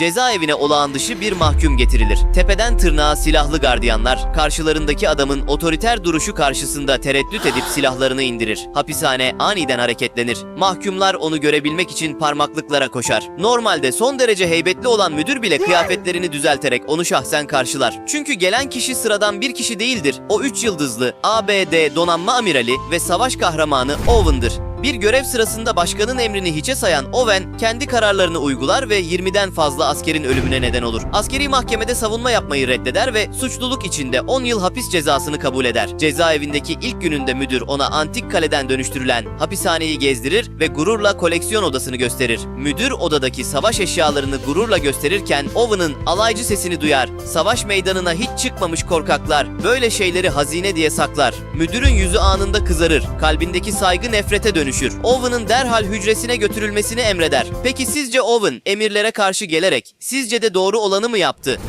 cezaevine olağan dışı bir mahkum getirilir. Tepeden tırnağa silahlı gardiyanlar karşılarındaki adamın otoriter duruşu karşısında tereddüt edip silahlarını indirir. Hapishane aniden hareketlenir. Mahkumlar onu görebilmek için parmaklıklara koşar. Normalde son derece heybetli olan müdür bile kıyafetlerini düzelterek onu şahsen karşılar. Çünkü gelen kişi sıradan bir kişi değildir. O 3 yıldızlı ABD donanma amirali ve savaş kahramanı Owen'dır. Bir görev sırasında başkanın emrini hiçe sayan Owen kendi kararlarını uygular ve 20'den fazla askerin ölümüne neden olur. Askeri mahkemede savunma yapmayı reddeder ve suçluluk içinde 10 yıl hapis cezasını kabul eder. Cezaevindeki ilk gününde müdür ona antik kaleden dönüştürülen hapishaneyi gezdirir ve gururla koleksiyon odasını gösterir. Müdür odadaki savaş eşyalarını gururla gösterirken Owen'ın alaycı sesini duyar. Savaş meydanına hiç çıkmamış korkaklar böyle şeyleri hazine diye saklar. Müdürün yüzü anında kızarır. Kalbindeki saygı nefrete dönüşür. Owen'ın derhal hücresine götürülmesini emreder. Peki sizce Owen emirlere karşı gelerek sizce de doğru olanı mı yaptı?